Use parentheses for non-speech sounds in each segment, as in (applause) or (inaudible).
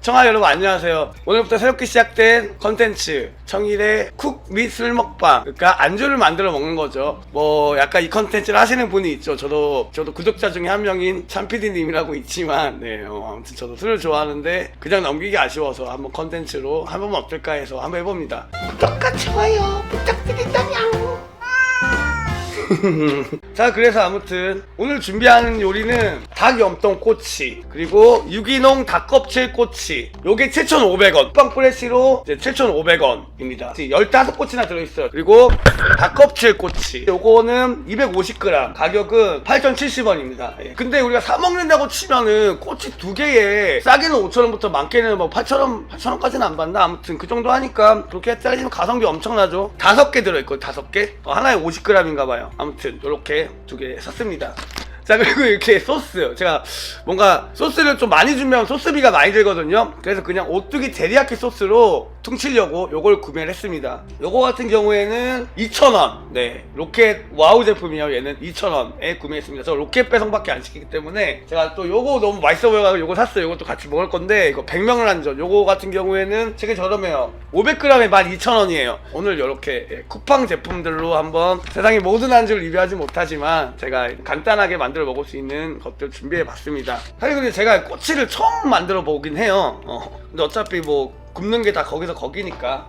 청아 여러분 안녕하세요. 오늘부터 새롭게 시작된 컨텐츠 청일의 쿡 및 술 먹방. 그러니까 안주를 만들어 먹는 거죠. 뭐 약간 이 컨텐츠를 하시는 분이 있죠. 저도 저도 구독자 중에 한 명인 참피디님이라고 있지만 네 어, 아무튼 저도 술을 좋아하는데 그냥 넘기기 아쉬워서 한번 컨텐츠로 한번 어떨까 해서 한번 해봅니다. 구독과 좋아요 부탁드린다냥. (laughs) 자 그래서 아무튼 오늘 준비하는 요리는 닭 염통 꼬치 그리고 유기농 닭 껍질 꼬치. 요게 7,500원. 빵 프레시로 이제 7,500원입니다. 15꼬치나 들어있어요. 그리고 닭 껍질 꼬치. 요거는 250g 가격은 8,070원입니다. 근데 우리가 사 먹는다고 치면은 꼬치 두 개에 싸게는 5,000원부터 많게는 뭐 8,000원 8,000원까지는 안 받나? 아무튼 그 정도 하니까 그렇게 따지면 가성비 엄청나죠. 다섯 개 들어있거든요 다섯 개? 어, 하나에 50g인가 봐요 아무튼 요렇게 두 개 샀습니다 자 그리고 이렇게 소스. 제가 뭔가 소스를 좀 많이 준비하면 소스비가 많이 들거든요. 그래서 그냥 오뚜기 데리야끼 소스로 퉁치려고 요걸 구매를 했습니다. 요거 같은 경우에는 2,000원. 네. 로켓 와우 제품이에요. 얘는 2,000원에 구매했습니다. 저 로켓 배송밖에 안 시키기 때문에 제가 또 요거 너무 맛있어 보여가지고 요거 샀어요. 요것도 같이 먹을 건데 이거 100명을 한전 요거 같은 경우에는 되게 저렴해요. 500g에 12,000원이에요. 오늘 요렇게 예, 쿠팡 제품들로 한번 세상의 모든 안주를 리뷰하지 못하지만 제가 간단하게 만들 어 먹을 수 있는 것들 준비해 봤습니다. 사실 근데 제가 꼬치를 처음 만들어 보긴 해요. 어, 근데 어차피 뭐 굽는 게 다 거기서 거기니까.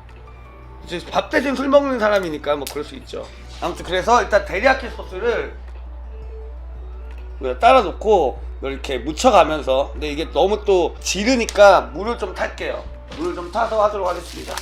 이제 밥 대신 술 먹는 사람이니까 뭐 그럴 수 있죠. 아무튼 그래서 일단 데리야끼 소스를 따라 놓고 이렇게 묻혀가면서. 근데 이게 너무 또 지르니까 물을 좀 탈게요. 물을 좀 타서 하도록 하겠습니다.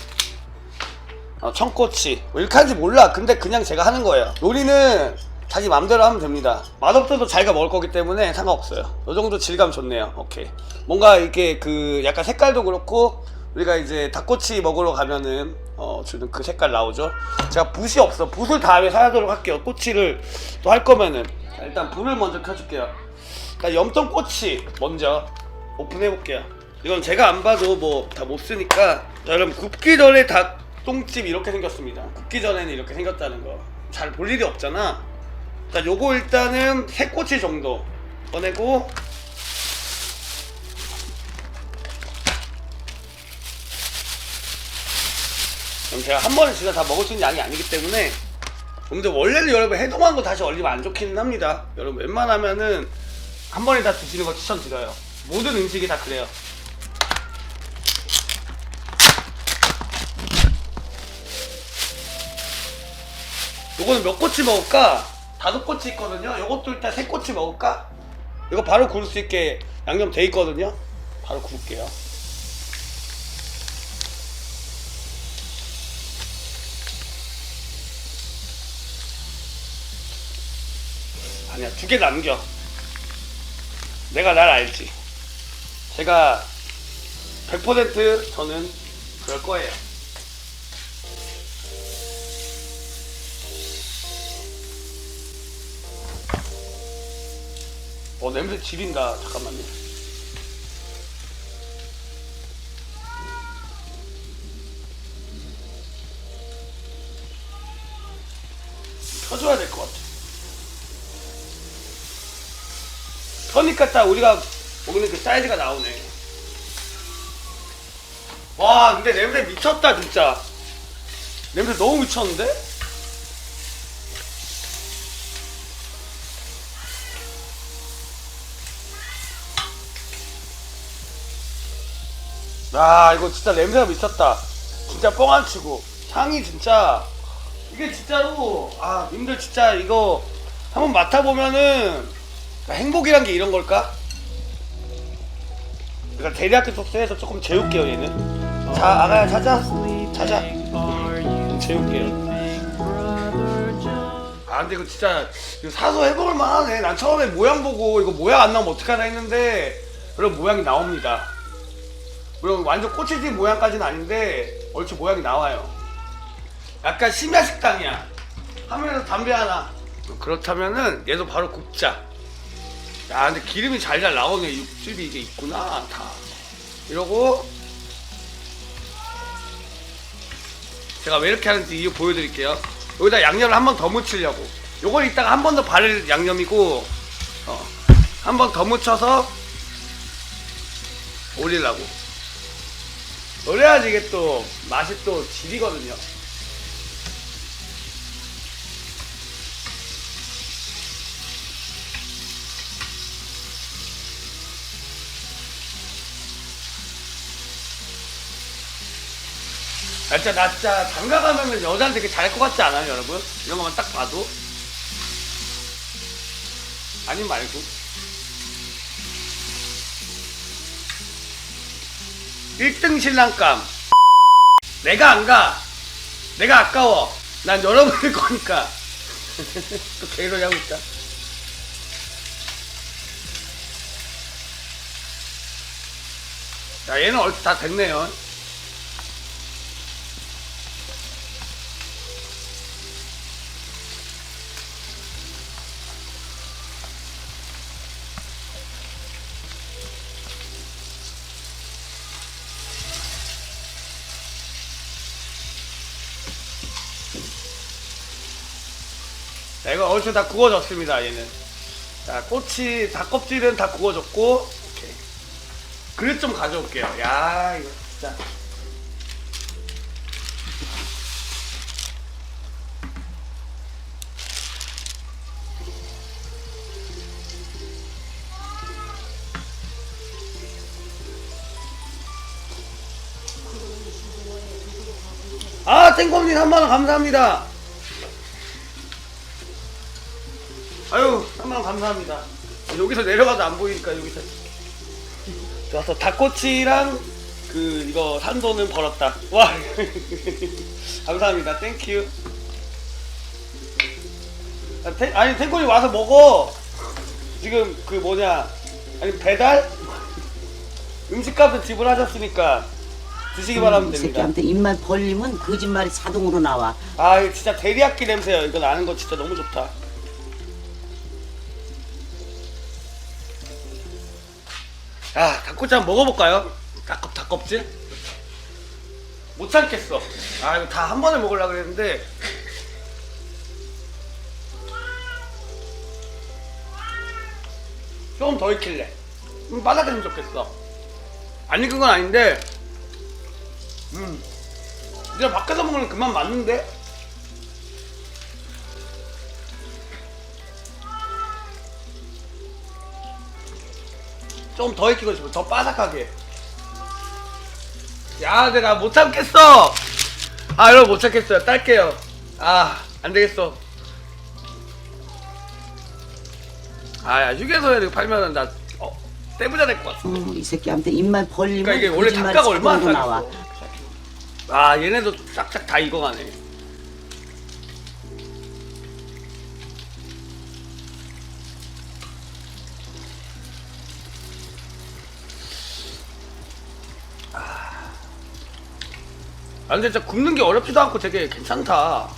어, 청꼬치. 뭐 이렇게 하는지 몰라. 근데 그냥 제가 하는 거예요. 요리는 자기 맘대로 하면 됩니다. 맛없어도 자기가 먹을 거기 때문에 상관없어요. 요 정도 질감 좋네요. 오케이. 뭔가 이렇게 그 약간 색깔도 그렇고 우리가 이제 닭꼬치 먹으러 가면은 어 주는 그 색깔 나오죠? 제가 붓이 없어. 붓을 다음에 사도록 할게요. 꼬치를 또 할 거면은. 자, 일단 불을 먼저 켜줄게요. 자 염통 꼬치 먼저 오픈해 볼게요. 이건 제가 안 봐도 뭐 다 못 쓰니까. 자 여러분 굽기 전에 닭 똥집 이렇게 생겼습니다. 굽기 전에는 이렇게 생겼다는 거. 잘 볼 일이 없잖아 자 요거 일단은 세 꼬치 정도 꺼내고. 그럼 제가 한 번에 진짜 다 먹을 수 있는 양이 아니기 때문에 근데 원래는 여러분 해동한 거 다시 얼리면 안 좋기는 합니다. 여러분 웬만하면은 한 번에 다 드시는 거 추천드려요. 모든 음식이 다 그래요. 요거는 몇 꼬치 먹을까? 다섯 꼬치 있거든요. 요것도 일단 세 꼬치 먹을까? 이거 바로 구울 수 있게 양념 돼 있거든요. 바로 구울게요. 아니야 두 개 남겨. 내가 날 알지. 제가 100% 저는 그럴 거예요 어 냄새 지린다 잠깐만요 펴줘야 될 것 같아 그러니까 딱 우리가 먹는 그 사이즈가 나오네. 와, 근데 냄새 미쳤다, 진짜. 냄새 너무 미쳤는데? 아, 이거 진짜 냄새가 미쳤다. 진짜 뻥 안 치고. 향이 진짜. 이게 진짜로, 아, 님들 진짜 이거 한번 맡아보면은 행복이란 게 이런 걸까? 그러니까 대리학교 속세에서 조금 재울게요 얘는 자 아가야 자자 자자 좀 재울게요 아 근데 이거 진짜 이거 사서 해먹을 만하네 난 처음에 모양 보고 이거 모양 안 나오면 어떡하나 했는데 그런 모양이 나옵니다 물론 완전 꼬치집 모양까지는 아닌데 얼추 모양이 나와요. 약간 심야 식당이야. 하면서 담배 하나. 그렇다면은 얘도 바로 굽자. 야 근데 기름이 잘잘 나오네. 육즙이 이게 있구나 다. 이러고 제가 왜 이렇게 하는지 이유 보여드릴게요. 여기다 양념을 한 번 더 묻히려고. 요걸 이따가 한 번 더 바를 양념이고 어, 한 번 더 묻혀서 올리려고 그래야지 이게 또 맛이 또 질이거든요. 아, 진짜 나 진짜 장가 가면은 여자한테 되게 잘할 것 같지 않아요, 여러분? 이런 것만 딱 봐도. 아니 말고. 1등 신랑감. 내가 안 가. 내가 아까워. 난 여러분일 거니까. (laughs) 또 개소리 하고 있다. 자, 얘는 얼추 다 됐네요. 자, 이거 얼추 다 구워졌습니다, 얘는. 자, 꼬치, 닭 껍질은 다 구워졌고, 오케이. 그릇 좀 가져올게요. 야, 이거 진짜. 아, 땡콤님 3만원 감사합니다. 아유, 3만원 감사합니다. 여기서 내려가도 안 보이니까 여기서. 좋았어. 닭꼬치랑 그, 이거 산 돈은 벌었다. 와. (laughs) 감사합니다. 땡큐. 아, 태, 아니, 탱콘이 와서 먹어. 지금 그 뭐냐. 아니, 배달? 음식값은 지불하셨으니까 드시기 바라면 이 됩니다. 새끼한테 입만 벌리면 거짓말이 자동으로 나와. 아 이거 진짜 데리야끼 냄새요 이거 나는 거 진짜 너무 좋다 닭꼬치 한번 먹어볼까요? 닭껍, 닭껍질? 못 참겠어 아 이거 다 한 번에 먹으려고 그랬는데 조금 더 익힐래 음, 바삭했으면 좋겠어 안 익은 건 아닌데 음 그냥 밖에서 먹으면 그만 맞는데? 좀 더 익히고 싶어. 더 바삭하게. 야 내가 못 참겠어. 아 여러분 못 참겠어요. 딸게요. 아 안 되겠어. 아 야 휴게소에 이거 팔면은 나 어, 떼부자 될 것 같아. 음, 이 새끼한테 입만 벌리면 그러니까 이게 원래 거짓말이 단가가 얼마나 자동으로 나와. 아 얘네도 싹싹 다 익어가네 아 근데 진짜 굽는 게 어렵지도 않고 되게 괜찮다. 아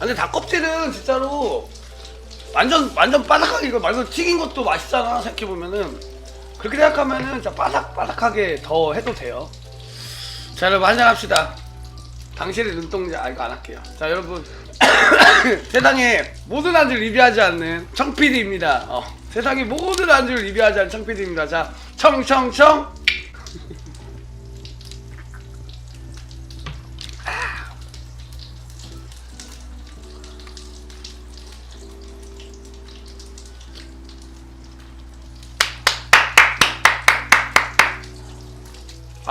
근데 닭껍질은 진짜로 완전 완전 바삭하게 이거 말고 튀긴 것도 맛있잖아 생각해보면은. 그렇게 생각하면은 진짜 바삭바삭하게 더 해도 돼요. 자 여러분 한잔합시다. 당신의 눈동자 아 이거 안 할게요. 자 여러분. (coughs) 세상에 모든 안주 리뷰하지 않는 청PD입니다. 어, 세상에 모든 안주 리뷰하지 않는 청PD입니다. 자 청청청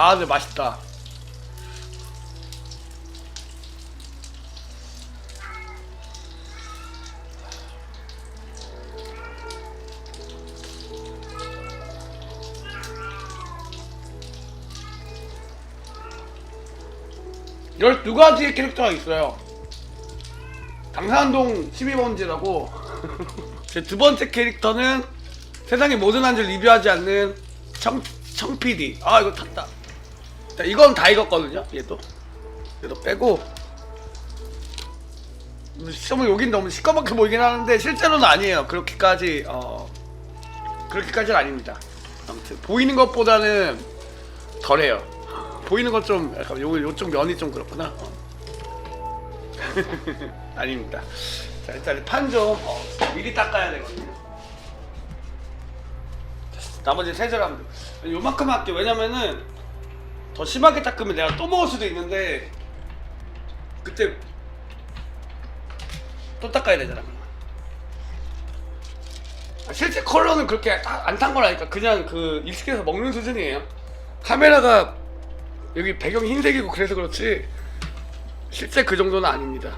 아 근데 맛있다 열두 가지의 캐릭터가 있어요. 당산동 12번지라고. (laughs) 제 두 번째 캐릭터는 세상의 모든 안주 리뷰하지 않는 청, 청PD. 아, 이거 탔다. 자, 이건 다 익었거든요, 얘도. 얘도 빼고. 시험은 여긴 너무 시꺼멓게 보이긴 하는데, 실제로는 아니에요. 그렇게까지, 어, 그렇게까지는 아닙니다. 아무튼, 보이는 것보다는 덜해요. 보이는 건 좀 약간 요 요쪽 면이 좀 그렇구나. 어. (laughs) 아닙니다. 자 일단 판좀 어, 미리 닦아야 되거든요. 나머지 세제로 하면 돼. 요만큼 할게. 왜냐면은 더 심하게 닦으면 내가 또 먹을 수도 있는데 그때 또 닦아야 되잖아. 실제 컬러는 그렇게 안탄 거라니까 그냥 그 익숙해서 먹는 수준이에요. 카메라가 여기 배경이 흰색이고 그래서 그렇지 실제 그 정도는 아닙니다.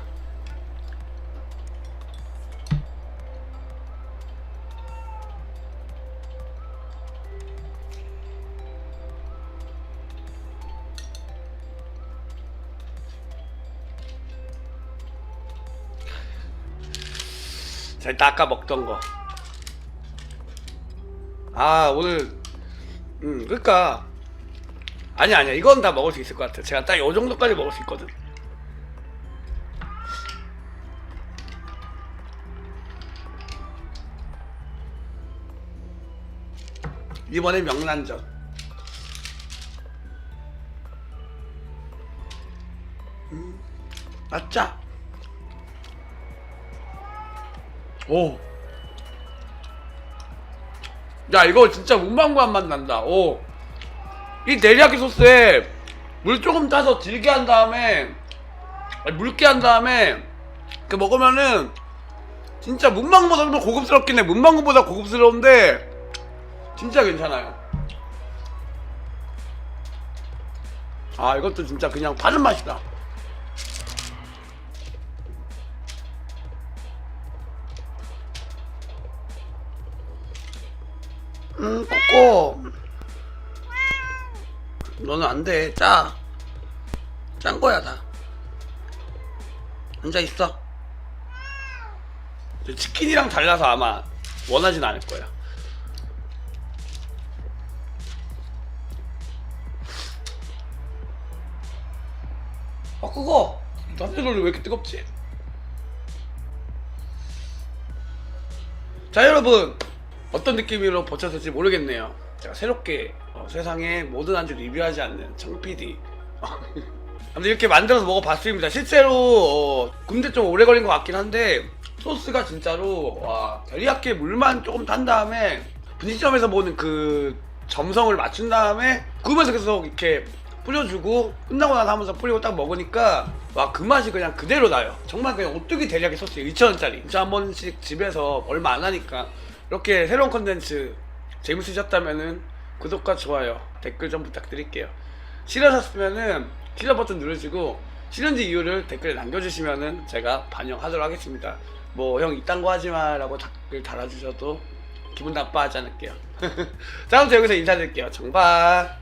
자, 일단 아까 먹던 거. 아, 오늘, 음, 그니까. 아니, 아니야. 이건 다 먹을 수 있을 것 같아. 제가 딱 요 정도까지 먹을 수 있거든. 이번엔 명란젓. 음, 맞자. 오. 야 이거 진짜 문방구한 맛 난다. 오. 이 데리야끼 소스에 물 조금 타서 질게 한 다음에 아니, 묽게 한 다음에 그 먹으면은 진짜 문방구보다 좀 고급스럽긴 해. 문방구보다 고급스러운데 진짜 괜찮아요. 아 이것도 진짜 그냥 파는 맛이다. 음, 꼬꼬. 너는 안 돼. 짜. 짠 거야, 다. 혼자 있어. 저 치킨이랑 달라서 아마 원하진 않을 거야. 아, 그거. 남편이 왜 이렇게 뜨겁지? 자, 여러분. 어떤 느낌으로 버텼을지 모르겠네요. 제가 새롭게 어, 세상에 모든 안주 리뷰하지 않는 정PD. (laughs) 아무튼 이렇게 만들어서 먹어봤습니다. 실제로 어, 굽는데 좀 오래 걸린 것 같긴 한데 소스가 진짜로 와 데리야끼 물만 조금 탄 다음에 분식점에서 보는 그 점성을 맞춘 다음에 구우면서 계속 이렇게 뿌려주고 끝나고 나서 하면서 뿌리고 딱 먹으니까 와 그 맛이 그냥 그대로 나요. 정말 그냥 오뚜기 데리야끼 소스 2,000원짜리. 진짜 한 번씩 집에서 얼마 안 하니까 이렇게 새로운 컨텐츠 재밌으셨다면은 구독과 좋아요 댓글 좀 부탁드릴게요. 싫으셨으면은 싫어 버튼 누르시고 싫은지 이유를 댓글에 남겨주시면은 제가 반영하도록 하겠습니다. 뭐 형 이딴 거 하지 마라고 댓글 달아주셔도 기분 나빠하지 않을게요. (laughs) 자, 아무튼 여기서 인사드릴게요. 정박.